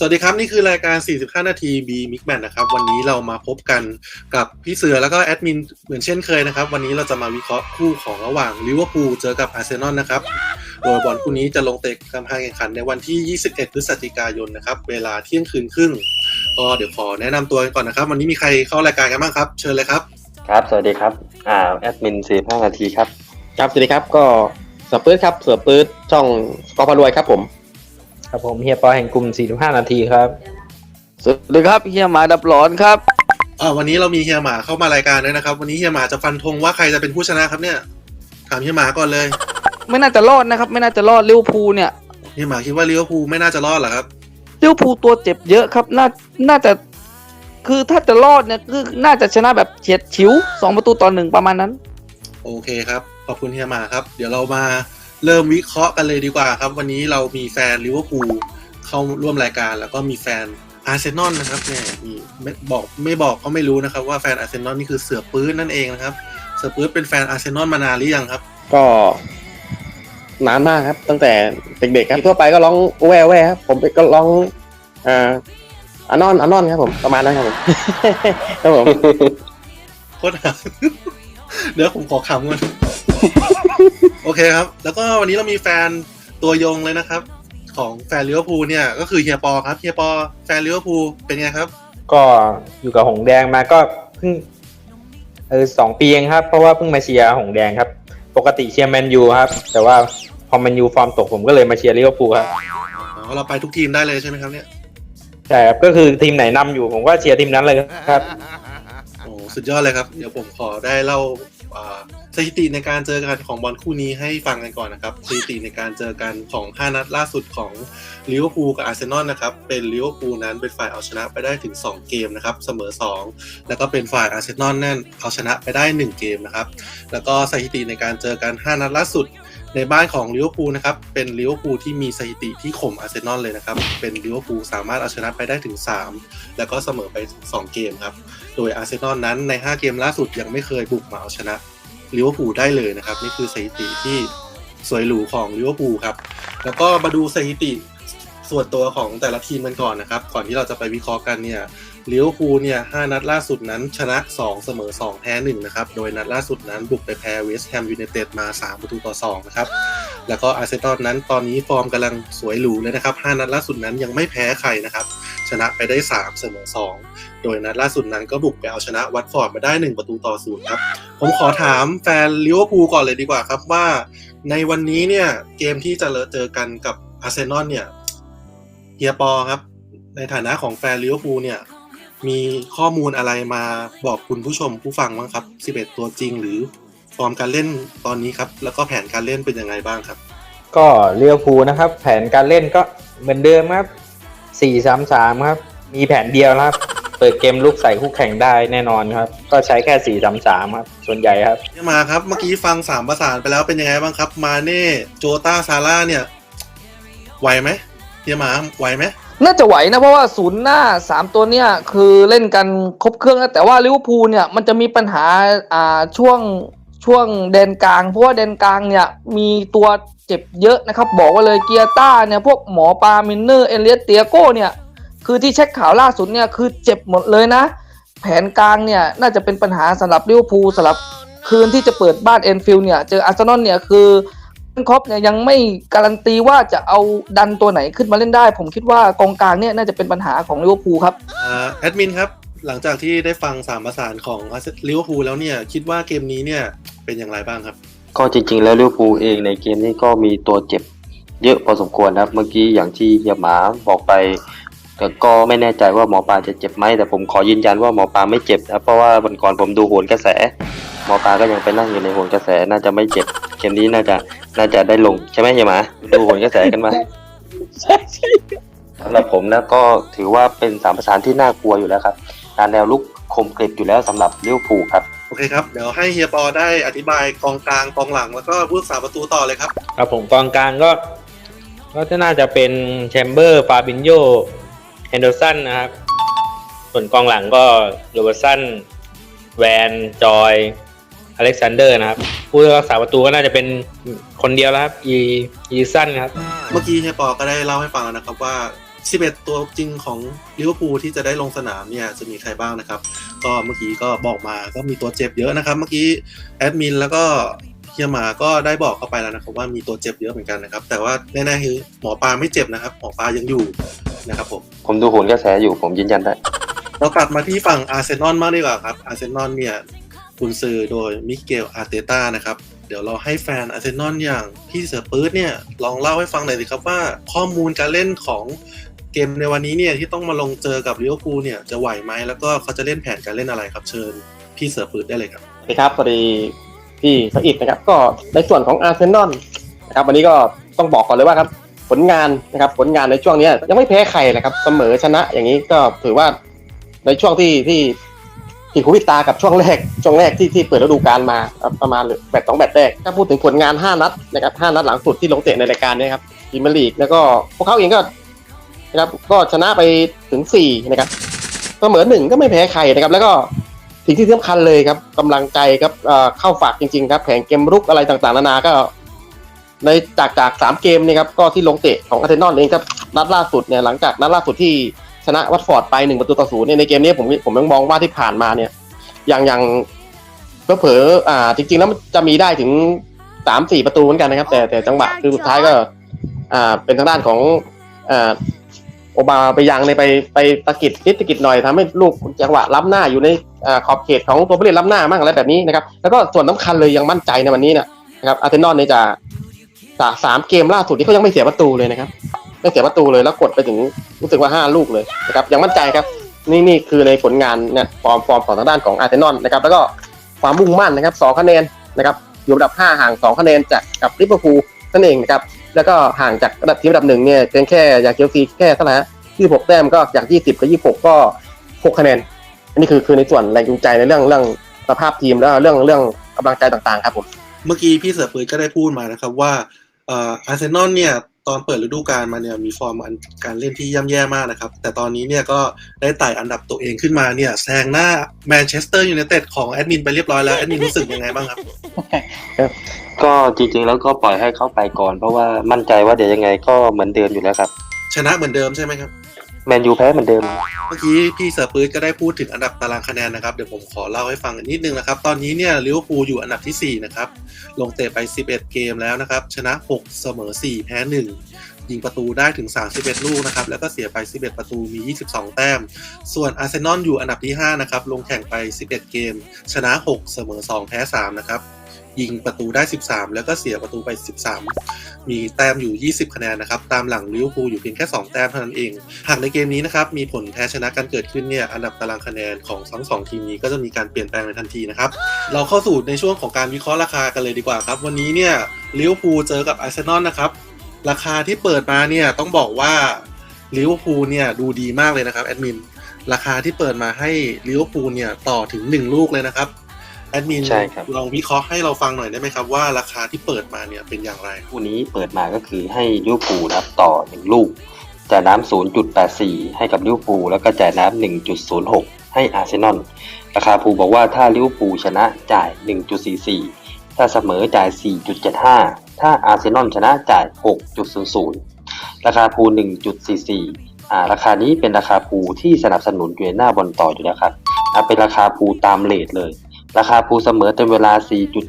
สวัสดีครับ นี่คือรายการ 45 นาที B Mix Match นะครับ วันนี้เรามาพบกันกับพี่เสือแล้วก็แอดมินเหมือนเช่นเคยนะครับ วันนี้เราจะมาวิเคราะห์คู่ของระหว่างลิเวอร์พูลเจอกับอาร์เซนอลนะครับ โดยบอลคู่นี้จะลงเตะการแข่งขันในวันที่ 21 พฤศจิกายนนะครับ เวลาเที่ยงคืนครึ่ง ก็เดี๋ยวขอแนะนำตัวกันก่อนนะครับ วันนี้มีใครเข้ารายการกันบ้างครับ เชิญเลยครับ ครับ สวัสดีครับ อ่า แอดมินสี่ห้านาทีครับ ครับ สวัสดีครับ ก็เสือปื๊ดครับ เสือปื๊ดช่องกอพารวยครับผม ครับผมเฮียปอแห่งกลุ่ม 45 นาทีครับ สวัสดีครับเฮียหมาดับร้อนครับอ่าวันนี้เรามีเฮียหมาเข้ามารายการด้วยนะครับ วันนี้เฮียหมาจะฟันธงว่าใครจะเป็นผู้ชนะครับเนี่ย ถามเฮียหมาก่อนเลยไม่น่าจะรอดนะครับ ไม่น่าจะรอดลิเวอร์พูลเนี่ยเฮียหมาคิดว่าลิเวอร์พูลไม่น่าจะรอดเหรอครับลิเวอร์พูลตัวเจ็บเยอะครับ น่าน่าจะคือถ้าจะรอดเนี่ยคือน่าจะชนะแบบเฉียดฉิวสองประตูต่อหนึ่งประมาณนั้น โอเคครับ ขอบคุณเฮียหมาครับ เดี๋ยวเรามา เริ่มวิเคราะห์กันเลยดีกว่าครับ วันนี้เรามีแฟนลิเวอร์พูลเข้าร่วมรายการ แล้วก็มีแฟนอาร์เซนอลนะครับเนี่ยมีไม่บอกไม่บอกก็ไม่รู้นะครับ ว่าแฟนอาร์เซนอลนี่คือเสือปื้นนั่นเองนะครับ เสือปื้นเป็นแฟนอาร์เซนอลมานานหรือยังครับ ก็นานมากครับ ตั้งแต่เด็กๆครับทั่วไปก็ร้องแว่แว่ครับผมก็ร้องอ่าอานอนอานอนครับผมประมาณนั้นครับผมครับผมโคตรหาเดี๋ยวผมขอคำก่อน โอเคครับ แล้วก็วันนี้เรามีแฟนตัวยงเลยนะครับ ของแฟนลิเวอร์พูลเนี่ย ก็คือเฮียปอครับเฮียปอแฟนลิเวอร์พูลเป็นไงครับ ก็อยู่กับหงแดงมาก็เพิ่งเออสองปีเองครับ เพราะว่าเพิ่งมาเชียร์หงแดงครับ ปกติเชียร์แมนยูครับ แต่ว่าพอแมนยูฟอร์มตกผมก็เลยมาเชียร์ลิเวอร์พูลครับอ๋อเราไปทุกทีมได้เลยใช่ไหมครับเนี่ยใช่ครับก็คือทีมไหนนำอยู่ผมก็เชียร์ทีมนั้นเลยครับโอ้สุดยอดเลยครับ เดี๋ยวผมขอได้เล่าอ่า สถิติในการเจอกันของบอลคู่นี้ให้ฟังกันก่อนนะครับสถิติในการเจอกันของ 5 นัดล่าสุดของลิเวอร์พูลกับอาร์เซนอลนะครับเป็นลิเวอร์พูลนั้นเป็นฝ่ายเอาชนะไปได้ถึง 2 เกมนะครับเสมอ 2 แล้วก็เป็นฝ่ายอาร์เซนอลนั่นเอาชนะไปได้ 1 เกมนะครับแล้วก็สถิติในการเจอกัน 5 นัดล่าสุดในบ้านของลิเวอร์พูลนะครับเป็นลิเวอร์พูลที่มีสถิติที่ข่มอาร์เซนอลเลยนะครับเป็นลิเวอร์พูลสามารถเอาชนะไปได้ถึง 3 แล้วก็เสมอไปถึง2เกมครับ โดยอาร์เซนอลนั้นใน 5 เกมล่าสุดยังไม่เคยบุกมาเอาชนะลิเวอร์พูลได้เลยนะครับ นี่คือสถิติที่สวยหรูของลิเวอร์พูลครับ แล้วก็มาดูสถิติส่วนตัวของแต่ละทีมกันก่อนนะครับ ก่อนที่เราจะไปวิเคราะห์กันเนี่ยลิเวอร์พูลเนี่ย5นัดล่าสุดนั้นชนะ 2 เสมอ 2 แพ้1นะครับ โดยนัดล่าสุดนั้นบุกไปแพ้เวสต์แฮมยูไนเต็ดมา 3 ประตูต่อ 2 นะครับ แล้วก็อาร์เซนอลนั้นตอนนี้ฟอร์มกำลังสวยหรูเลยนะครับ 5 นัดล่าสุดนั้นยังไม่แพ้ใครนะครับ ชนะไปได้ 3 เสมอ 2 โดยนัดล่าสุดนั้นก็บุกไปเอาชนะวัตฟอร์ดมาได้ 1 ประตูต่อศูนย์ครับ ผมขอถามแฟนลิเวอร์พูลก่อนเลยดีกว่าครับว่า ในวันนี้เนี่ยเกมที่จะเจอกันกับอาร์เซนอลเนี่ยเฮียปอครับ ในฐานะของแฟนลิเวอร์พูลเนี่ยมีข้อมูลอะไรมาบอกคุณผู้ชมผู้ฟังบ้างครับ 11 ตัวจริงหรือ ฟอร์มการเล่นตอนนี้ครับ แล้วก็แผนการเล่นเป็นยังไงบ้างครับ ก็ลิเวอร์พูลนะครับ แผนการเล่นก็เหมือนเดิมครับ4-3-3ครับ มีแผนเดียวนะครับ เปิดเกมลุกใส่คู่แข่งได้แน่นอนครับ ก็ใช้แค่4-3-3ครับ ส่วนใหญ่ครับเฮียมาครับ เมื่อกี้ฟังสามประสานไปแล้วเป็นยังไงบ้างครับ มาเน่ โจตาซาร่าเนี่ย ไหวไหมเฮียหมาไหวไหมน่าจะไหวนะเพราะว่าศูนย์หน้าสามตัวเนี่ยคือเล่นกันครบเครื่องนะแต่ว่าลิเวอร์พูลเนี่ยมันจะมีปัญหาอ่าช่วง ช่วงแดนกลาง เพราะว่าแดนกลางเนี่ยมีตัวเจ็บเยอะนะครับ บอกว่าเลยเกียร์ต้าเนี่ยพวกหมอปามินเนอร์เอเลียสเตียโก้เนี่ยคือที่เช็คข่าวล่าสุดเนี่ยคือเจ็บหมดเลยนะ แผนกลางเนี่ยน่าจะเป็นปัญหาสำหรับลิเวอร์พูลสำหรับคืนที่จะเปิดบ้านเอ็นฟิลด์เนี่ยเจออาร์เซนอลเนี่ยคือครอปเนี่ยยังไม่การันตีว่าจะเอาดันตัวไหนขึ้นมาเล่นได้ ผมคิดว่ากองกลางเนี่ยน่าจะเป็นปัญหาของลิเวอร์พูลครับอ่าแอดมินครับ หลังจากที่ได้ฟังสามประสานของลิเวอร์พูลแล้วเนี่ย คิดว่าเกมนี้เนี่ยเป็นอย่างไรบ้างครับ ก็จริง ๆ แล้วลิเวอร์พูลเองในเกมนี้ก็มีตัวเจ็บ เยอะพอสมควรนะครับ เมื่อกี้อย่างที่เฮียหมาบอกไปแต่ก็ไม่แน่ใจว่าหมอปลาจะเจ็บไหมแต่ผมขอยืนยันว่าหมอปลาไม่เจ็บนะเพราะว่าวันก่อนผมดูโหนกระแส หมอปลาก็ยังไปนั่งอยู่ในโหนกระแสน่าจะไม่เจ็บเกมนี้น่าจะน่าจะได้ลงใช่ไหมเฮียหมาดูโหนกระแสกันมาสำหรับผมนะก็ถือว่าเป็นสามประสานที่น่ากลัวอยู่แล้วครับ การแนวลุกคมกริบอยู่แล้วสำหรับลิเวอร์พูลครับโอเคครับ เดี๋ยวให้เฮียปอได้อธิบายกองกลางกองหลังแล้วก็ผู้รักษาประตูต่อเลยครับครับผมกองกลางก็ ก็จะน่าจะเป็นแชมเบอร์ฟาบินโยแฮนเดอร์สันนะครับ ส่วนกองหลังก็โรเบอร์สันแวนจอยอเล็กซานเดอร์นะครับ ผู้รักษาประตูก็น่าจะเป็นคนเดียวแล้วครับอีอีสันครับ เมื่อกี้เฮียปอก็ได้เล่าให้ฟังแล้วนะครับว่า 11 ตัวจริงของลิเวอร์พูลที่จะได้ลงสนามเนี่ยจะมีใครบ้างนะครับ ก็เมื่อกี้ก็บอกมาก็มีตัวเจ็บเยอะนะครับ เมื่อกี้แอดมินแล้วก็เฮียหมาก็ได้บอกเข้าไปแล้วนะครับว่ามีตัวเจ็บเยอะเหมือนกันนะครับ แต่ว่าแน่ๆคือหมอปลาไม่เจ็บนะครับ หมอปลายังอยู่นะครับผมผมดูโหนกระแสอยู่ผมยืนยันได้ เรากลับมาที่ฝั่งอาร์เซนอลมากดีกว่าครับอาร์เซนอลเนี่ยกุนซือโดยมิเกลอาร์เตต้านะครับเดี๋ยวเราให้แฟนอาร์เซนอลอย่างพี่เสือปื๊ดเนี่ยลองเล่าให้ฟังหน่อยสิครับว่าข้อมูลการเล่นของ เกมในวันนี้เนี่ยที่ต้องมาลงเจอกับลิเวอร์พูลเนี่ยจะไหวไหมแล้วก็เขาจะเล่นแผนการเล่นอะไรครับ เชิญพี่เสือปืดได้เลยครับสวัสดีครับสวัสดีพี่สอิดนะครับก็ในส่วนของอาร์เซนอลนะครับวันนี้ก็ต้องบอกก่อนเลยว่าครับผลงานนะครับผลงานในช่วงนี้ยังไม่แพ้ใครเลยครับเสมอชนะอย่างนี้ก็ถือว่าในช่วงที่ที่ที่คูวิตากับช่วงแรกช่วงแรกที่ที่เปิดฤดูกาลมาครับประมาณแบตสองแบตแรกถ้าพูดถึงผลงาน 5 นัดนะครับ5นัดหลังสุดที่ลงเตะในรายการเนี้ครับพรีเมียร์ลีกแล้วก็พวกเขาเองก็ นะครับก็ชนะไปถึง4นะครับเสมอหนึ่งก็ไม่แพ้ใครนะครับ แล้วก็สิ่งที่สำคัญเลยครับกำลังใจครับเข้าฝากจริงๆครับแผนเกมรุกอะไรต่างๆนานาก็ ในจากจากสามเกมนี่ครับก็ที่ลงเตะของอาร์เซนอลเองครับนัดล่าสุดเนี่ยหลังจากนัดล่าสุดที่ชนะวัตฟอร์ดไปหนึ่งประตูต่อศูนย์เนี่ยในเกมนี้ผมผมยังมองว่าที่ผ่านมาเนี่ยอย่างอย่างเผลอๆอ่า จริงๆแล้วมันจะมีได้ถึงสามสี่ประตูเหมือนกันนะครับ แต่แต่จังหวะคือสุดท้ายก็ อ่าเป็นทางด้านของอ่า โอบาไปยังในไปไปตะกิดนิดตะกิดหน่อยทำให้ลูกจังหวะล้ำหน้าอยู่ในอขอบเขตของตัวผู้เล่นล้ำหน้ามั่งอะไรแบบนี้นะครับแล้วก็ส่วนสำคัญเลยยังมั่นใจในวันนี้นยนะครับอาร์เซนอลเนี่ยจะสามเกมล่าสุดที่เขายังไม่เสียประตูเลยนะครับไม่เสียประตูเลยแล้วกดไปถึงรู้สึกว่าห้าลูกเลยนะครับยังมั่นใจครับนี่นี่คือในผลงานเนี่ยฟอร์มฟอร์มของทางด้านของอาร์เซนอลนะครับแล้วก็ความมุ่งมั่นนะครับสองคะแนนนะครับอยู่อันดับห้าห่างสองคะแนนจากกับลิเวอร์พูล นั่นเองนะครับ แล้วก็ห่างจากระดับทีมอันดับหนึ่งเนี่ยเพียงแค่จากเชลซีแค่เท่าไหร่ฮะยี่หกแต้มก็จากยี่สิบกับยี่หกก็หกคะแนน อันนี้คือคือในส่วนแรงจูงใจในเรื่องเรื่องสภาพทีมแล้วก็เรื่องเรื่องกำลังใจต่างๆครับผม เมื่อกี้พี่เสือปื๊ดก็ได้พูดมานะครับว่าเอ่ออาร์เซนอลเนี่ยตอนเปิดฤดูกาลมาเนี่ยมีฟอร์มอันการเล่นที่ย่ำแย่มากนะครับ แต่ตอนนี้เนี่ยก็ได้ไต่อันดับตัวเองขึ้นมาเนี่ยแซงหน้าแมนเชสเตอร์ยูไนเต็ดของแอดมินไปเรียบร้อยแล้ว แอดมินรู้สึกยังไงบ้างครับ ก็จริงๆแล้วก็ปล่อยให้เขาไปก่อน เพราะว่ามั่นใจว่าเดี๋ยวยังไงก็เหมือนเดิมอยู่แล้วครับชนะเหมือนเดิมใช่ไหมครับ แมนยูแพ้เหมือนเดิม เมื่อกี้พี่เสือปื๊ดก็ได้พูดถึงอันดับตารางคะแนนนะครับ เดี๋ยวผมขอเล่าให้ฟังนิดนึงนะครับ ตอนนี้เนี่ยลิเวอร์พูลอยู่อันดับทีสี่4 นะครับ ลงเตะไป 11 เกมแล้วนะครับ ชนะ 6 เสมอ 4 แพ้ 1 ยิงประตูได้ถึง 31 ลูกนะครับ แล้วก็เสียไป 11 ประตูมี 22 แต้ม ส่วนอาร์เซนอลอยู่อันดับที่ 5 นะครับ ลงแข่งไป 11 เกม ชนะ 6 เสมอ 2 แพ้ 3 นะครับ ยิงประตูได้ 13 แล้วก็เสียประตูไป 13 มีแต้มอยู่ 20 คะแนนนะครับ ตามหลังลิเวอร์พูลอยู่เพียงแค่ 2 แต้มเท่านั้นเอง หากในเกมนี้นะครับ มีผลแพ้ชนะกันเกิดขึ้นเนี่ย อันดับตารางคะแนนของทั้งสองทีมนี้ก็จะมีการเปลี่ยนแปลงในทันทีนะครับ เราเข้าสู่ในช่วงของการวิเคราะห์ราคากันเลยดีกว่าครับ วันนี้เนี่ยลิเวอร์พูลเจอกับอาร์เซนอลนะครับ ราคาที่เปิดมาเนี่ยต้องบอกว่าลิเวอร์พูลเนี่ยดูดีมากเลยนะครับแอดมิน ราคาที่เปิดมาให้ลิเวอร์พูลเนี่ยต่อถึง 1 ลูกเลยนะครับ แอดมินใช่ครับลองวิเคราะห์ให้เราฟังหน่อยได้ไหมครับว่าราคาที่เปิดมาเนี่ยเป็นอย่างไร คู่นี้เปิดมาก็คือให้ลิเวอร์พูลนะครับต่อหนึ่งลูกจ่ายน้ำ0.84 ให้กับลิเวอร์พูลแล้วก็จ่ายน้ำ1.06 ให้อาร์เซนอลราคาภูบอกว่าถ้าลิเวอร์พูลชนะจ่าย 1.44 ถ้าเสมอจ่าย 4.75 ถ้าอาร์เซนอลชนะจ่าย 6.00 ราคาภู 1.44 อ่าราคานี้เป็นราคาภูที่สนับสนุนอยู่ในหน้าบอลต่ออยู่แล้วครับอ่าเป็นราคาภูตามเลทเลย ราคาภูเสมอเต็มเวลา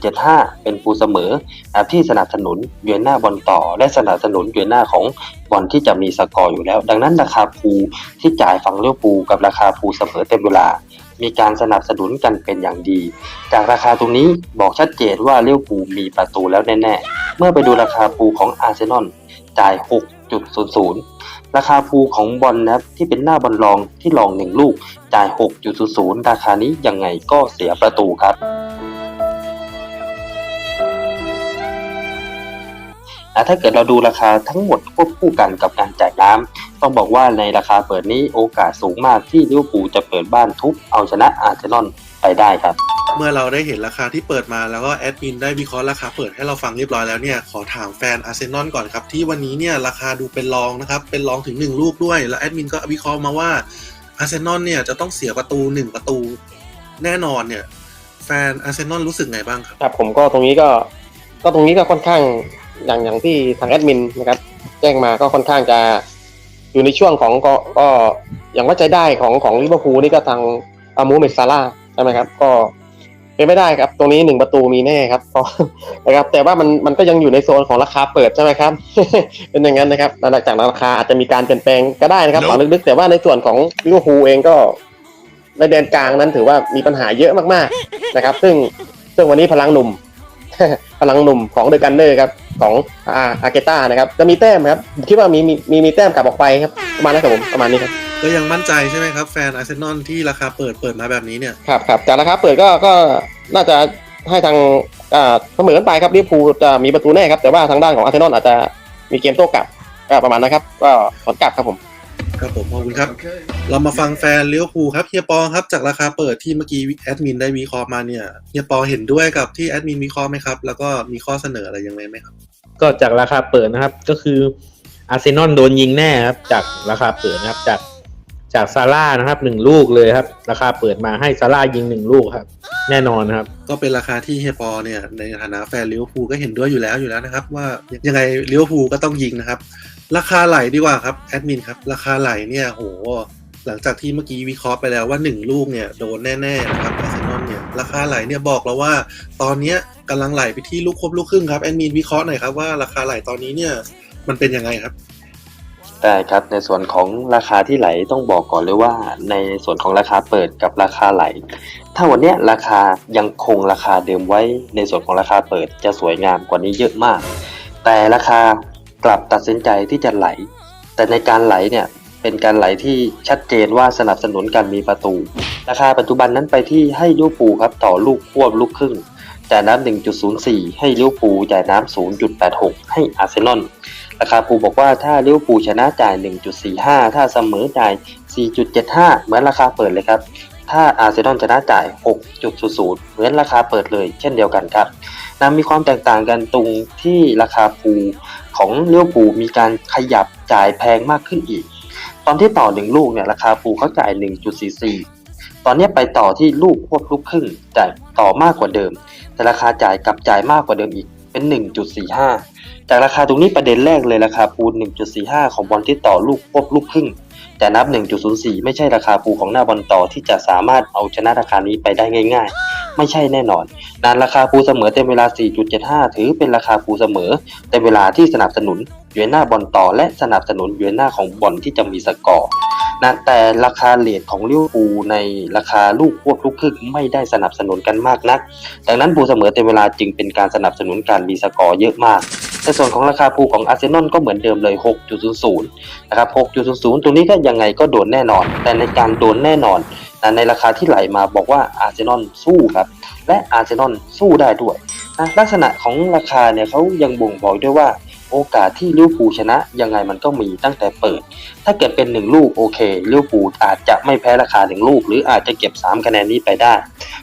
4.75 เป็นภูเสมออ่าที่สนับสนุนอยู่ในหน้าบอลต่อ และสนับสนุนอยู่ในหน้าของบอลที่จะมีสกอร์อยู่แล้ว ดังนั้นราคาภูที่จ่ายฝั่งเลี้ยวภูกับราคาภูเสมอเต็มเวลา มีการสนับสนุนกันเป็นอย่างดี จากราคาตรงนี้บอกชัดเจนว่าเลี้ยวภูมีประตูแล้วแน่ๆ เมื่อไปดูราคาภูของอาร์เซนอลจ่าย 6.00 ราคาภูของบอลนะครับที่เป็นหน้าบอลรองที่รองหนึ่งลูก จ่าย 6.00 ราคานี้ยังไงก็เสียประตูครับถ้าเกิดเราดูราคาทั้งหมดควบคู่กันกับการจ่ายน้ำต้องบอกว่าในราคาเปิดนี้โอกาสสูงมากที่ลิเวอร์พูลจะเปิดบ้านทุบเอาชนะอาร์เซนอลไปได้ครับ เมื่อเราได้เห็นราคาที่เปิดมาแล้วก็แอดมินได้วิเคราะห์ราคาเปิดให้เราฟังเรียบร้อยแล้วเนี่ยขอถามแฟนอาร์เซนอลก่อนครับ ที่วันนี้เนี่ยราคาดูเป็นรองนะครับ เป็นรองถึง 1 ลูกด้วย แล้วแอดมินก็วิเคราะห์มาว่าอาร์เซนอลเนี่ยจะต้องเสียประตู 1 ประตู แน่นอนเนี่ย แฟนอาร์เซนอลรู้สึกไงบ้างครับครับผมก็ตรงนี้ก็ก็ตรงนี้ก็ค่อนข้างอย่างอย่างที่ทางแอดมินนะครับแจ้งมาก็ค่อนข้างจะอยู่ในช่วงของก็ก็อย่างว่าใจได้ของของลิเวอร์พูลนี่ก็ทางอามูเมซาร่าใช่ไหมครับก็ เป็นไม่ได้ครับ ตรงนี้หนึ่งประตูมีแน่ครับก็นะครับ แต่ว่ามันมันก็ยังอยู่ในโซนของราคาเปิดใช่ไหมครับ เป็นอย่างนั้นนะครับหลังจากนั้นราคาอาจจะมีการเปลี่ยนแปลงก็ได้นะครับหวังลึกๆแต่ว่าในส่วนของลิเวอร์พูลเองก็ในแดนกลางนั้นถือว่ามีปัญหาเยอะมากๆนะครับ ซึ่งซึ่งวันนี้พลังหนุ่ม พลังหนุ่มของเดอะกันเนอร์ครับของอาอาเกต้านะครับ จะมีแต้มครับผมคิดว่ามีมีมีมีแต้มกลับออกไปครับประมาณนั้นครับผมประมาณนี้ครับ ก็ยังมั่นใจใช่ไหมครับ แฟนอาร์เซนอลที่ราคาเปิดเปิดมาแบบนี้เนี่ย ครับครับจากราคาเปิดก็ก็น่าจะให้ทางอ่าเสมอกันไปครับลิเวอร์พูลจะมีประตูแน่ครับแต่ว่าทางด้านของอาร์เซนอลอาจจะมีเกมโต้กลับก็ประมาณนะครับ ก็ผลกลับครับผมครับผมขอบคุณครับ เรามาฟังแฟนเลี้ยวภูลครับเฮียปอครับจากราคาเปิดที่เมื่อกี้แอดมินได้วิเคราะห์มาเนี่ยเฮียปอเห็นด้วยกับที่แอดมินวิเคราะห์ไหมครับ แล้วก็มีข้อเสนออะไรยังไงไหมครับ ก็จากราคาเปิดนะครับก็คืออาร์เซนอลโดนยิงแน่ครับจากราคาเปิดนะครับจาก จากซาร่านะครับหนึ่งลูกเลยครับ ราคาเปิดมาให้ซาร่ายิงหนึ่งลูกครับ แน่นอนครับ ก็เป็นราคาที่เฮปอเนี่ยในฐานะแฟนลิเวอร์พูลก็เห็นด้วยอยู่แล้วอยู่แล้วนะครับ ว่ายังไงลิเวอร์พูลก็ต้องยิงนะครับ ราคาไหลดีกว่าครับแอดมินครับ ราคาไหลเนี่ยโหหลังจากที่เมื่อกี้วิเคราะห์ไปแล้วว่าหนึ่งลูกเนี่ยโดนแน่ๆนะครับอาร์เซนอลเนี่ยราคาไหลเนี่ยบอกแล้วว่า ตอนเนี้ยกำลังไหลไปที่ลูกครบลูกครึ่งครับแอดมินวิเคราะห์หน่อยครับว่าราคาไหลตอนนี้เนี่ยมันเป็นยังไงครับ ได้ครับในส่วนของราคาที่ไหลต้องบอกก่อนเลยว่า ในส่วนของราคาเปิดกับราคาไหล ถ้าวันนี้ราคายังคงราคาเดิมไว้ ในส่วนของราคาเปิดจะสวยงามกว่านี้เยอะมาก แต่ราคากลับตัดสินใจที่จะไหล แต่ในการไหลเนี่ยเป็นการไหลที่ชัดเจนว่าสนับสนุนการมีประตู ราคาปัจจุบันนั้นไปที่ให้ลิเวอร์พูครับต่อลูกควบลูกครึ่งจ่ายน้ำ1.04 ให้ลิวอร์พูจ่ายน้ำ0.86 ให้อาร์เซนอล ราคาปูบอกว่าถ้าลิเวอร์พูลชนะจ่าย 1.45 ถ้าเสมอจ่าย 4.75 เหมือนราคาเปิดเลยครับ ถ้าอาร์เซนอลชนะจ่าย 6.00 เหมือนราคาเปิดเลยเช่นเดียวกันครับนะมีความแตกต่างกันตรงที่ราคาปูของลิเวอร์พูลมีการขยับจ่ายแพงมากขึ้นอีก ตอนที่ต่อหนึ่งลูกเนี่ยราคาปูเขาจ่าย 1.44 ตอนนี้ไปต่อที่ลูกควบลูกครึ่งจ่ายต่อมากกว่าเดิม แต่ราคาจ่ายกลับจ่ายมากกว่าเดิมอีก เป็น 1.45 จากราคาตรงนี้ประเด็นแรกเลยราคาปูน 1.45 ของบอลที่ต่อลูกควบลูกครึ่ง แต่นับ 1.04 ไม่ใช่ราคาปูของหน้าบอลต่อที่จะสามารถเอาชนะราคานี้ไปได้ง่าย ๆ ไม่ใช่แน่นอน นานราคาปูเสมอเต็มเวลา 4.75 ถือเป็นราคาปูเสมอเต็มเวลาที่สนับสนุนยู่ในหน้าบอลต่อและสนับสนุนยู่ในหน้าของบอลที่จะมีสกอร์นะแต่ราคาเลทของลิเวอร์พูลในราคาลูกควบลูกครึ่งไม่ได้สนับสนุนกันมากนัก ดังนั้นปูเสมอเต็มเวลาจึงเป็นการสนับสนุนการมีสกอร์เยอะมาก ในส่วนของราคาปูของอาร์เซนอลก็เหมือนเดิมเลย 6.00 นะครับ 6.00 ตรงนี้ก็ยังไงก็โดนแน่นอน แต่ในการโดนแน่นอนนะในราคาที่ไหลมาบอกว่าอาร์เซนอลสู้ครับ และอาร์เซนอลสู้ได้ด้วยนะลักษณะของราคาเนี่ยเขายังบ่งบอกด้วยว่าโอกาสที่ลิเวอร์พูลชนะยังไงมันก็มีตั้งแต่เปิด ถ้าเกิดเป็นหนึ่งลูกโอเคลิเวอร์พูลอาจจะไม่แพ้ราคาหนึ่งลูก หรืออาจจะเก็บสามคะแนนนี้ไปได้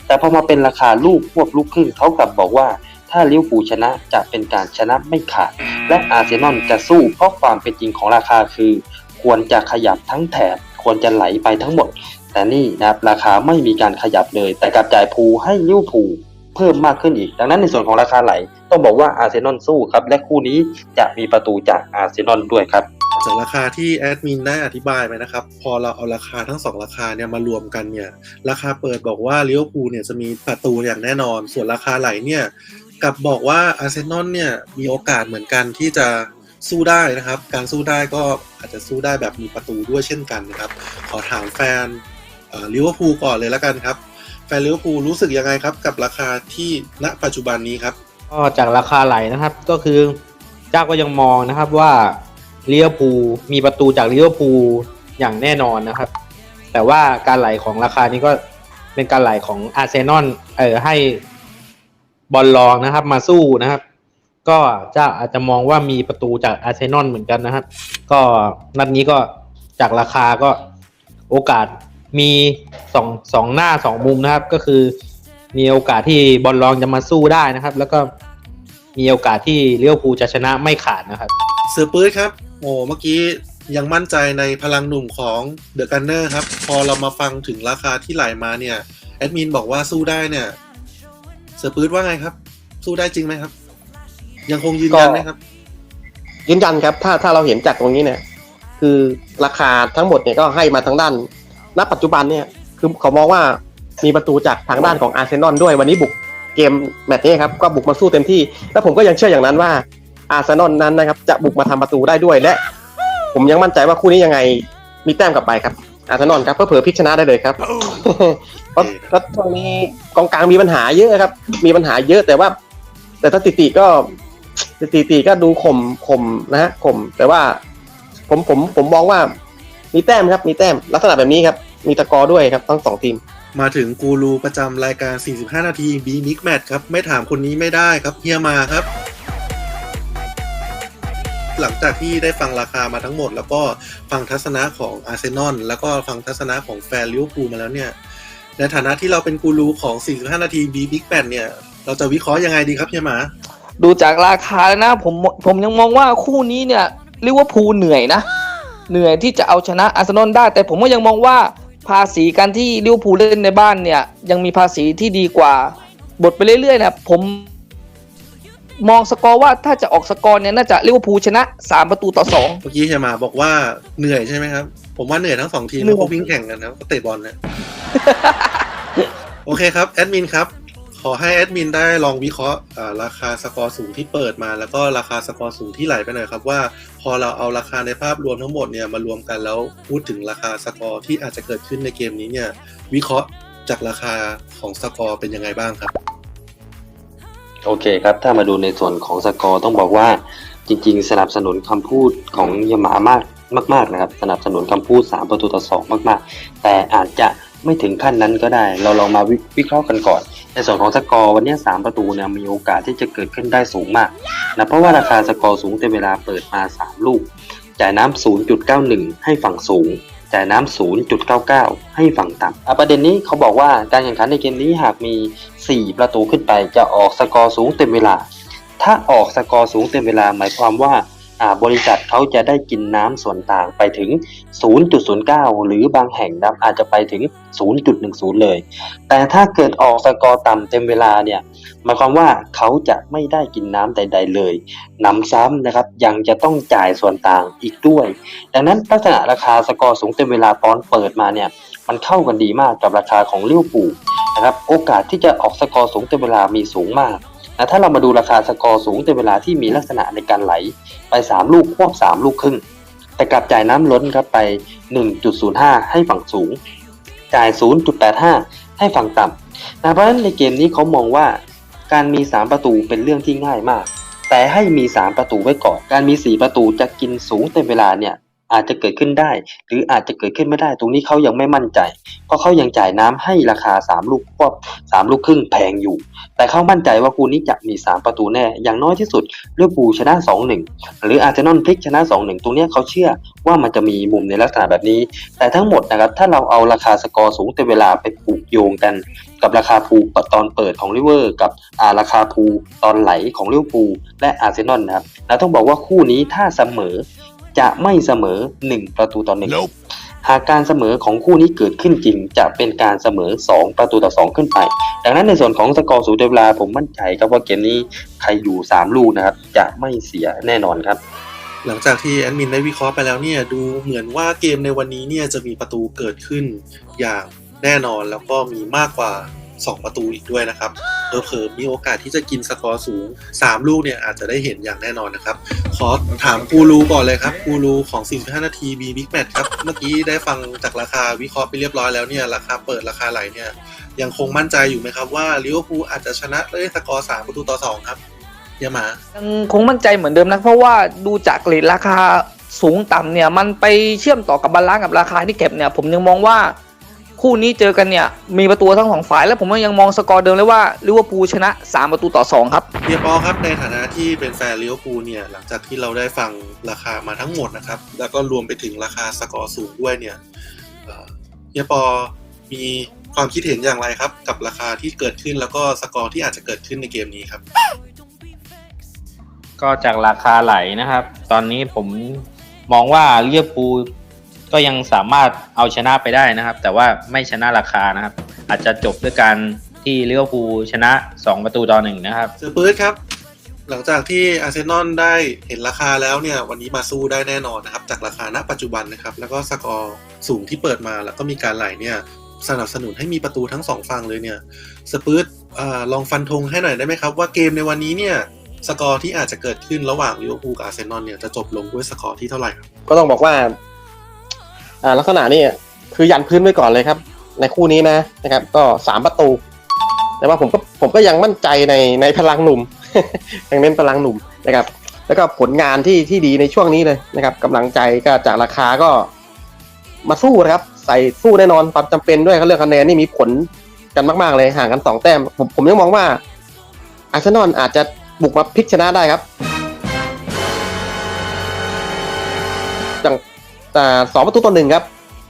แต่พอมาเป็นราคาลูกควบลูกครึ่งเขากลับบอกว่า ถ้าลิเวอร์พูลชนะจะเป็นการชนะไม่ขาด และอาร์เซนอลจะสู้เพราะความเป็นจริงของราคาคือ ควรจะขยับทั้งแถบควรจะไหลไปทั้งหมด แต่นี่นะครับราคาไม่มีการขยับเลย แต่กลับจ่ายพูให้ลิเวอร์พูลเพิ่มมากขึ้นอีก ดังนั้นในส่วนของราคาไหล ต้องบอกว่าอาร์เซนอลสู้ครับ และคู่นี้จะมีประตูจากอาร์เซนอลด้วยครับจากราคาที่แอดมินได้อธิบายไปนะครับ พอเราเอาราคาทั้งสองราคาเนี่ยมารวมกันเนี่ย ราคาเปิดบอกว่าเลิเวอร์พูเนี่ยจะมีประตูอย่างแน่นอน ส่วนราคาไหลเนี่ย กลับบอกว่าอาร์เซนอลเนี่ยมีโอกาสเหมือนกันที่จะสู้ได้นะครับ การสู้ได้ก็อาจจะสู้ได้แบบมีประตูด้วยเช่นกันนะครับ ขอถามแฟนลิเวอร์พูลก่อนเลยแล้วกันครับ แฟนลิเวอร์พูลรู้สึกยังไงครับ กับราคาที่ณปัจจุบันนี้ครับก็จากราคาไหลนะครับก็คือเจ้าก็ยังมองนะครับว่าเลียวภูลมีประตูจากเลียวภูลอย่างแน่นอนนะครับ แต่ว่าการไหลของราคานี้ก็เป็นการไหลของอาร์เซนอลเออให้ บอลลองนะครับ มาสู้นะครับ ก็เจ้าอาจจะมองว่ามีประตูจากอาร์เซนอลเหมือนกันนะครับ ก็นัดนี้ก็จากราคาก็โอกาสมีสองสองหน้าสองมุมนะครับ ก็คือมีโอกาสที่บอลลองจะมาสู้ได้นะครับ แล้วก็มีโอกาสที่เลี้ยวภูจะชนะไม่ขาดนะครับ เสือปื้ดครับ โอ้เมื่อกี้ยังมั่นใจในพลังหนุ่มของเดอะกันเนอร์ครับ พอเรามาฟังถึงราคาที่ไหลมาเนี่ย แอดมินบอกว่าสู้ได้เนี่ย เสือปื้ดว่าไงครับ สู้ได้จริงไหมครับ ยังคงยืนยันไหมครับ ยืนยันครับ ถ้าถ้าเราเห็นจากตรงนี้เนี่ย คือราคาทั้งหมดเนี่ยก็ให้มาทางด้าน ณ ปัจจุบันเนี่ย คือเขามองว่ามีประตูจากทางด้านของอาร์เซนอลด้วยวันนี้บุกเกมแมตช์นี้ครับก็บุกมาสู้เต็มที่ แล้วผมก็ยังเชื่ออย่างนั้นว่าอาร์เซนอลนั้นนะครับ จะบุกมาทำประตูได้ด้วยและ ผมยังมั่นใจว่าคู่นี้ยังไงมีแต้มกลับไปครับอาร์เซนอลครับเพื่อเผื่อพลิกชนะได้เลยครับ เพราะเพราะช่วงนี้กองกลางมีปัญหาเยอะครับ มีปัญหาเยอะแต่ว่า แต่สถิติก็สถิติก็ดูข่มข่มนะฮะข่มแต่ว่า ผมผมผมมองว่า มีแต้มครับ มีแต้มลักษณะแบบนี้ครับ มีตะกอร์ด้วยครับ ทั้งสองทีม มาถึงกูรูประจำรายการ 45 นาทีบีมิกแมทครับ ไม่ถามคนนี้ไม่ได้ครับเฮียมาครับ หลังจากที่ได้ฟังราคามาทั้งหมด แล้วก็ฟังทัศนะของอาร์เซนอลแล้วก็ฟังทัศนะของแฟนลิเวอร์พูลมาแล้วเนี่ย ในฐานะที่เราเป็นกูรูของ 45 นาทีบีบิ๊กแบนเนี่ย เราจะวิเคราะห์ยังไงดีครับเฮียหมา ดูจากราคาแล้วนะผมผมยังมองว่าคู่นี้เนี่ยเรียกว่าพูเหนื่อยนะ เหนื่อยที่จะเอาชนะอาร์เซนอลได้ แต่ผมก็ยังมองว่าภาษีการที่ลิเวอร์พูลเล่นในบ้านเนี่ย ยังมีภาษีที่ดีกว่า บทไปเรื่อยๆนะผม มองสกอร์ว่าถ้าจะออกสกอร์เนี่ยน่าจะลิเวอร์พูลชนะ 3 ประตูต่อ 2 เมื่อกี้เฮียหมาบอกว่าเหนื่อยใช่ไหมครับ ผมว่าเหนื่อยทั้งสองทีมเหนื่อย เขาวิ่งแข่งกันนะเขาเตะบอลเนี่ยโอเคครับแอดมินครับ ขอให้แอดมินได้ลองวิเคราะห์อ่าราคาสกอร์สูงที่เปิดมา แล้วก็ราคาสกอร์สูงที่ไหลไปหน่อยครับว่าพอเราเอาราคาในภาพรวมทั้งหมดเนี่ยมารวมกันแล้วพูดถึงราคาสกอร์ที่อาจจะเกิดขึ้นในเกมนี้เนี่ย วิเคราะห์จากราคาของสกอร์เป็นยังไงบ้างครับ โอเคครับ ถ้ามาดูในส่วนของสกอร์ต้องบอกว่าจริง ๆ สนับสนุนคำพูดของยามามากมากๆนะครับ สนับสนุนคำพูด 3 ประตูต่อ 2 มาก ๆ แต่อาจจะไม่ถึงขั้นนั้นก็ได้ เราลองมาวิวิเคราะห์กันก่อน ในส่วนของสกอร์วันนี้ 3 ประตูเนี่ยมีโอกาสที่จะเกิดขึ้นได้สูงมากนะเพราะว่าราคาสกอร์สูงเต็มเวลาเปิดมา 3 ลูก จ่ายน้ำ0.91 ให้ฝั่งสูง จ่น้ำ0.99 ให้ฝั่งต่ำอะประเด็นนี้เขาบอกว่าการแข่งขันในเกมนี้หากมี 4 ประตูขึ้นไปจะออกสกอร์สูงเต็มเวลา ถ้าออกสกอร์สูงเต็มเวลาหมายความว่าอ่าบริษัทเขาจะได้กินน้ำส่วนต่างไปถึง 0.09 หรือบางแห่งนะอาจจะไปถึง 0.10 เลย แต่ถ้าเกิดออกสกอร์ต่ำเต็มเวลาเนี่ย หมายความว่าเขาจะไม่ได้กินน้ำใด ๆ เลยหนำซ้ำนะครับยังจะต้องจ่ายส่วนต่างอีกด้วย ดังนั้นลักษณะราคาสกอร์สูงเต็มเวลาตอนเปิดมาเนี่ยมันเข้ากันดีมากกับราคาของเลิเวอร์พูนะครับโอกาสที่จะออกสกอร์สูงเต็มเวลามีสูงมากนะถ้าเรามาดูราคาสกอร์สูงเต็มเวลาที่มีลักษณะในการไหลไป 3 ลูกควบ3 ลูกครึ่งแต่กลับจ่ายน้ำล้นครับไป 1.05 ให้ฝั่งสูง จ่าย 0.85 ให้ฝั่งต่ำนะเพราะฉะนั้นในเกมนี้เขามองว่า การมี 3 ประตูเป็นเรื่องที่ง่ายมาก แต่ให้มี 3 ประตูไว้ก่อน การมี 4 ประตูจะกินสูงเต็มเวลาเนี่ย อาจจะเกิดขึ้นได้ หรืออาจจะเกิดขึ้นไม่ได้ ตรงนี้เขายังไม่มั่นใจ เพราะเขายังจ่ายน้ำให้ราคา3ลูกควบ3ลูกครึ่งแพงอยู่ แต่เขามั่นใจว่าคู่นี้จะมี 3 ประตูแน่ อย่างน้อยที่สุดเลือปูชนะ 2-1 หรืออาร์เซนอลพลิกชนะ 2-1 ตรงนี้เขาเชื่อว่ามันจะมีมุมในลักษณะแบบนี้ แต่ทั้งหมดนะครับถ้าเราเอาราคาสกอร์สูงเต็มเวลาไปผูกโยงกัน กับราคาพูตอนเปิดของลิเวอร์ กับอาราคาพูตอนไหลของลิเวอร์พูลและอาร์เซนอลนะครับแล้วต้องบอกว่าคู่นี้ถ้าเสมอ จะไม่เสมอ 1 ประตูต่อหนึ่งหากการเสมอของคู่นี้เกิดขึ้นจริง จะเป็นการเสมอ 2 ประตูต่อ 2 ขึ้นไป ดังนั้นในส่วนของสกอร์สูงเต็มเวลาผมมั่นใจครับว่าเกมนี้ใครอยู่ 3 ลูกนะครับ จะไม่เสียแน่นอนครับหลังจากที่แอดมินได้วิเคราะห์ไปแล้วเนี่ยดูเหมือนว่าเกมในวันนี้เนี่ยจะมีประตูเกิดขึ้นอย่างแน่นอนแล้วก็มีมากกว่า 2 ประตูอีกด้วยนะครับเผลอๆมีโอกาสที่จะกินสกอร์สูง 3 ลูกเนี่ยอาจจะได้เห็นอย่างแน่นอนนะครับ ขอถามกูรูก่อนเลยครับกูรูของ 45 นาทีบีบิ๊กแมทครับ เมื่อกี้ได้ฟังจากราคาวิเคราะห์ไปเรียบร้อยแล้วเนี่ยราคาเปิดราคาไหลเนี่ยยังคงมั่นใจอยู่ไหมครับว่าลิเวอร์พูลอาจจะชนะด้วยสกอร์ 3 ประตูต่อ 2 ครับเยามายังคงมั่นใจเหมือนเดิมนะเพราะว่าดูจากเรทราคาสูงต่ำเนี่ยมันไปเชื่อมต่อกับบาลานซ์กับราคาที่เก็บเนี่ยผมยังมองว่า คู่นี้เจอกันเนี่ย มีประตูทั้งสองฝ่าย แล้วผมก็ยังมองสกอร์เดิมเลยว่าลิเวอร์พูลชนะ 3 ประตูต่อ 2 ครับเฮียปอครับในฐานะที่เป็นแฟนลิเวอร์พูลเนี่ย หลังจากที่เราได้ฟังราคามาทั้งหมดนะครับ แล้วก็รวมไปถึงราคาสกอร์สูงด้วยเนี่ยเอ่อเฮียปอมีความคิดเห็นอย่างไรครับ กับราคาที่เกิดขึ้นแล้วก็สกอร์ที่อาจจะเกิดขึ้นในเกมนี้ครับ ก็จากราคาไหลนะครับ ตอนนี้ผมมองว่าเลียปูล ก็ยังสามารถเอาชนะไปได้นะครับ แต่ว่าไม่ชนะราคานะครับ อาจจะจบด้วยการที่เลี้ยวภูลชนะ 2 ประตูต่อหนึ่งนะครับเซอร์เปิร์ดครับ หลังจากที่อาร์เซนอลได้เห็นราคาแล้วเนี่ย วันนี้มาสู้ได้แน่นอนนะครับ จากราคาณปัจจุบันนะครับ แล้วก็สกอร์สูงที่เปิดมาแล้วก็มีการไหลเนี่ยสนับสนุนให้มีประตูทั้งสองฝั่งเลยเนี่ยสปืร์ตอาลองฟันธงให้หน่อยได้ไหมครับ ว่าเกมในวันนี้เนี่ยสกอร์ที่อาจจะเกิดขึ้นระหว่างลิเวอร์พูลกับอาร์เซนอลเนี่ยจะจบลงด้วยสกอร์ที่เท่าไหร่ครับก็ต้องบอกว่า อ่าลักษณะนี่คือยันพื้นไว้ก่อนเลยครับ ในคู่นี้นะนะครับ ก็สามประตู แต่ว่าผมก็ผมก็ยังมั่นใจในในพลังหนุ่มยังเน้นพลังหนุ่มนะครับ แล้วก็ผลงานที่ที่ดีในช่วงนี้เลยนะครับกำลังใจก็จากราคาก็มาสู้นะครับ ใส่สู้แน่นอนความจำเป็นด้วยเขาเรื่องคะแนนนี่มีผลกันมาก ๆ เลยห่างกันสองแต้ม ผมผมยังมองว่าอาร์เซนอลอาจจะบุกมาพลิกชนะได้ครับ แต่สองประตูต่อหนึ่งครับ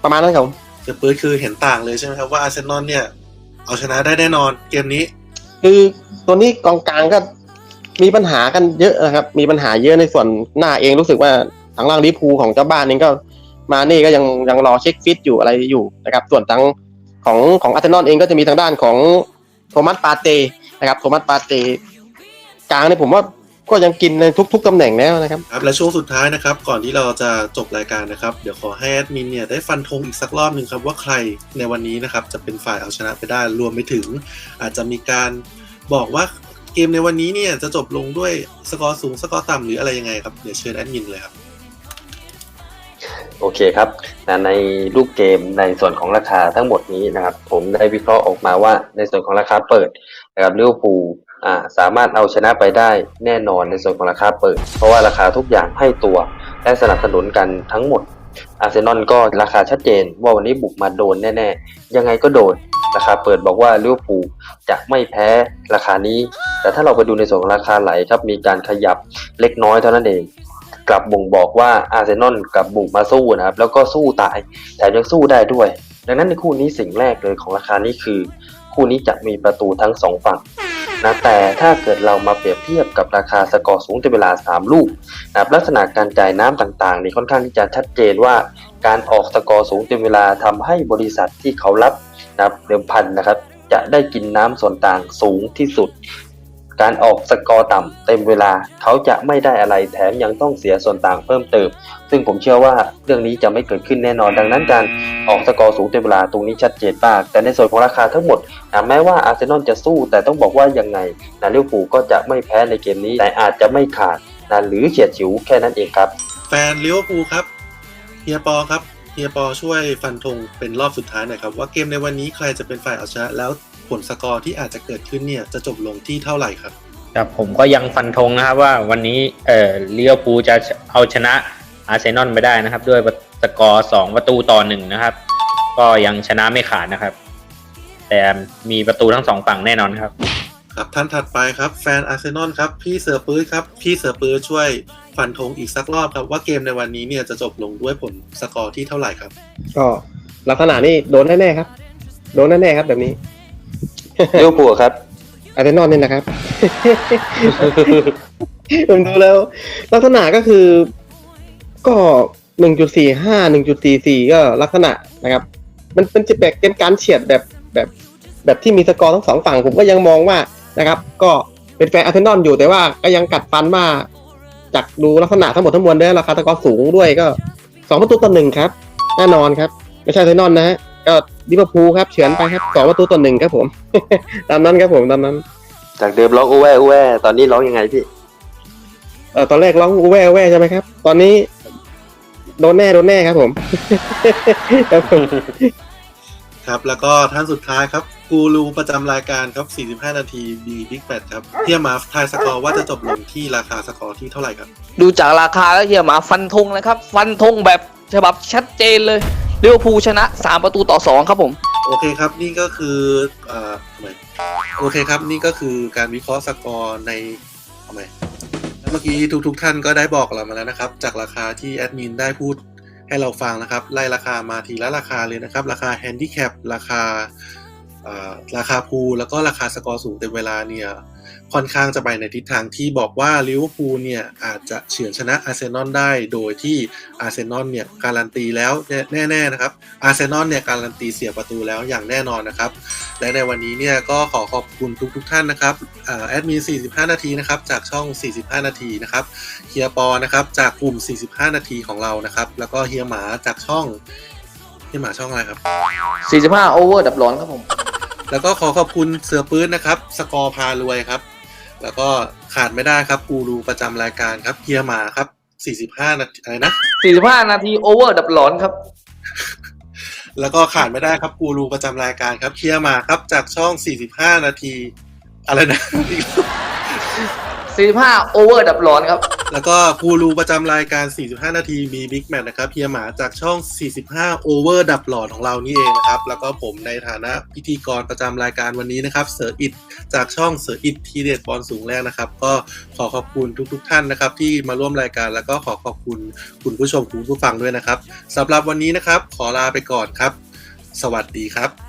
ประมาณนั้นครับผมสปืร์ตคือเห็นต่างเลยใช่ไหมครับว่าอาร์เซนอลเนี่ย เอาชนะได้แน่นอนเกมนี้ คือตัวนี้กองกลางก็มีปัญหากันเยอะนะครับ มีปัญหาเยอะในส่วนหน้าเองรู้สึกว่าทางล่างลิเวอร์พูลของเจ้าบ้านเองก็มานี่ก็ยังยังรอเช็คฟิตอยู่อะไรอยู่นะครับ ส่วนทางของของอาร์เซนอลเองก็จะมีทางด้านของโทมัสปาเตนะครับโทมัสปาเตกลางเนี่ยผมว่า ก็ยังกินในทุก ๆตำแหน่งแล้วนะครับ ครับและช่วงสุดท้ายนะครับ ก่อนที่เราจะจบรายการนะครับ เดี๋ยวขอให้แอดมินเนี่ยได้ฟันธงอีกสักรอบหนึ่งครับ ว่าใครในวันนี้นะครับจะเป็นฝ่ายเอาชนะไปได้รวมไปถึง อาจจะมีการบอกว่าเกมในวันนี้เนี่ยจะจบลงด้วยสกอร์สูงสกอร์ต่ำหรืออะไรยังไงครับเดี๋ยวเชิญแอดมินเลยครับโอเคครับนะในรูปเกมในส่วนของราคาทั้งหมดนี้นะครับ ผมได้วิเคราะห์ออกมาว่าในส่วนของราคาเปิดนะครับลิเวอร์พูล อ่าสามารถเอาชนะไปได้แน่นอนในส่วนของราคาเปิด เพราะว่าราคาทุกอย่างให้ตัวและสนับสนุนกันทั้งหมด อาร์เซนอลก็ราคาชัดเจน ว่าวันนี้บุกมาโดนแน่ๆ ยังไงก็โดนราคาเปิดบอกว่าลิเวอร์พูลจะไม่แพ้ราคานี้ แต่ถ้าเราไปดูในส่วนของราคาไหลครับมีการขยับเล็กน้อยเท่านั้นเอง กลับบ่งบอกว่าอาร์เซนอลกลับบุกมาสู้นะครับแล้วก็สู้ตายแถมยังสู้ได้ด้วย ดังนั้นในคู่นี้สิ่งแรกเลยของราคานี้คือ คู่นี้จะมีประตูทั้งสองฝั่ง นะแต่ถ้าเกิดเรามาเปรียบเทียบกับราคาสกอร์สูงในเวลา 3 ลูกนะลักษณะการจ่ายน้ำต่างๆนี่ค่อนข้างที่จะชัดเจนว่าการออกสกอร์สูงเต็มเวลาทำให้บริษัทที่เขารับนะเดิมพันนะครับจะได้กินน้ำส่วนต่างสูงที่สุด การออกสกอร์ต่ำเต็มเวลาเขาจะไม่ได้อะไรแถมยังต้องเสียส่วนต่างเพิ่มเติม ซึ่งผมเชื่อว่าเรื่องนี้จะไม่เกิดขึ้นแน่นอน ดังนั้นการออกสกอร์สูงเต็มเวลาตรงนี้ชัดเจนมาก แต่ในส่วนของราคาทั้งหมดนะแม้ว่าอาร์เซนอลจะสู้ แต่ต้องบอกว่ายังไงนะลิเวอร์พูลก็จะไม่แพ้ในเกมนี้ แต่อาจจะไม่ขาดนะหรือเฉียดฉิวแค่นั้นเองครับ แฟนลิเวอร์พูลครับเฮียปอครับเฮียปอช่วยฟันธงเป็นรอบสุดท้ายหน่อยครับว่าเกมในวันนี้ใครจะเป็นฝ่ายเอาชนะแล้ว ผลสกอร์ที่อาจจะเกิดขึ้นเนี่ยจะจบลงที่เท่าไหร่ครับครับผมก็ยังฟันธงนะครับว่าวันนี้เอ่อลิเวอร์พูลจะเอาชนะอาร์เซนอลไปได้นะครับ ด้วยสกอร์สองประตูต่อหนึ่งนะครับ ก็ยังชนะไม่ขาดนะครับ แต่มีประตูทั้งสองฝั่งแน่นอนครับ ครับท่านถัดไปครับแฟนอาร์เซนอลครับพี่เสือปื้ดครับพี่เสือปื้ดช่วยฟันธงอีกสักรอบครับว่าเกมในวันนี้เนี่ยจะจบลงด้วยผลสกอร์ที่เท่าไหร่ครับ ก็ลักษณะนี้โดนแน่ๆครับ โดนแน่ๆครับแบบนี้ ลิเวอร์พูลครับอาร์เซนอลเนี่ยนะครับ ผมดูแล้ว ลักษณะก็คือ ก็หนึ่งจุดสี่ห้าหนึ่งจุดสี่สี่ก็ลักษณะนะครับ มันเป็นจะแบบเป็นการเฉียดแบบแบบแบบที่มีสกอร์ทั้งสองฝั่งผมก็ยังมองว่านะครับ ก็เป็นแฟนอาร์เซนอลอยู่แต่ว่าก็ยังกัดฟันว่าจากดูลักษณะทั้งหมดทั้งมวลด้วยราคาสกอร์สูงด้วยก็สองประตูต่อหนึ่งครับ แน่นอนครับ ไม่ใช่อาร์เซนอลนะฮะ ก็ลิเวอร์พูลครับเฉือนไปครับสองประตูต่อหนึ่งครับผม ตามนั้นครับผมตามนั้น จากเดิมร้องอูแวอูแวตอนนี้ร้องยังไงพี่เออตอนแรกร้องอูแว่อูแว่ใช่ไหมครับ ตอนนี้โดนแน่โดนแน่ครับผมครับผมครับ แล้วก็ท่านสุดท้ายครับกูรูประจำรายการครับ 45 นาที B Big 8ครับเฮียมาทายสกอร์ว่าจะจบลงที่ราคาสกอร์ที่เท่าไหร่ครับ ดูจากราคาแล้วเฮียหมาฟันธงนะครับ ฟันธงแบบฉบับชัดเจนเลย เลิเวอร์พูลชนะ 3 ประตูต่อ 2 ครับผม โอเคครับนี่ก็คือเอ่อทำไมโอเคครับนี่ก็คือการวิเคราะห์สกอร์ในทำไมเมื่อกี้ทุกๆท่านก็ได้บอกเรามาแล้วนะครับ จากราคาที่แอดมินได้พูดให้เราฟังนะครับ ไล่ราคามาทีละราคาเลยนะครับ ราคาแฮนดิแคปราคาเอ่อราคาพูลแล้วก็ราคาสกอร์สูงเต็มเวลาเนี่ย ค่อนข้างจะไปในทิศทางที่บอกว่าลิเวอร์พูลเนี่ยอาจจะเฉือนชนะอาร์เซนอลได้ โดยที่อาร์เซนอลเนี่ยการันตีแล้วแน่ๆนะครับอาร์เซนอลเนี่ยการันตีเสียประตูแล้วอย่างแน่นอนนะครับ และในวันนี้เนี่ยก็ขอขอบคุณทุกๆท่านนะครับอ่าแอดมิน 45 นาทีนะครับจากช่อง 45 นาทีนะครับเฮียปอนะครับจากกลุ่ม 45 นาทีของเรานะครับแล้วก็เฮียหมาจากช่องเฮียหมาช่องอะไรครับ 45 โอเวอร์ดับร้อนครับผมแล้วก็ขอขอบคุณเสือปื้นนะครับ สกอร์พารวยครับ แล้วก็ขาดไม่ได้ครับกูรูประจำรายการครับเฮียหมาครับ 45 นาทีอะไรนะ 45 นาทีโอเวอร์ดับร้อนครับ แล้วก็ขาดไม่ได้ครับกูรูประจำรายการครับเฮียหมาครับจากช่อง 45 นาที อะไรนะ 45 โอเวอร์ดับร้อนครับ แล้วก็กูรูประจำรายการ 45 นาทีมีบิ๊กแมทนะครับเฮียหมาจากช่อง 45 โอเวอร์ดับหลอดของเรานี่เองนะครับ แล้วก็ผมในฐานะพิธีกรประจำรายการวันนี้นะครับเสืออิดจากช่องเสืออิดทีเด็ดบอลสูงแรกนะครับ ก็ขอขอบคุณทุกๆท่านนะครับ ที่มาร่วมรายการแล้วก็ขอขอบคุณคุณผู้ชมคุณผู้ฟังด้วยนะครับสำหรับวันนี้นะครับ ขอลาไปก่อนครับ สวัสดีครับ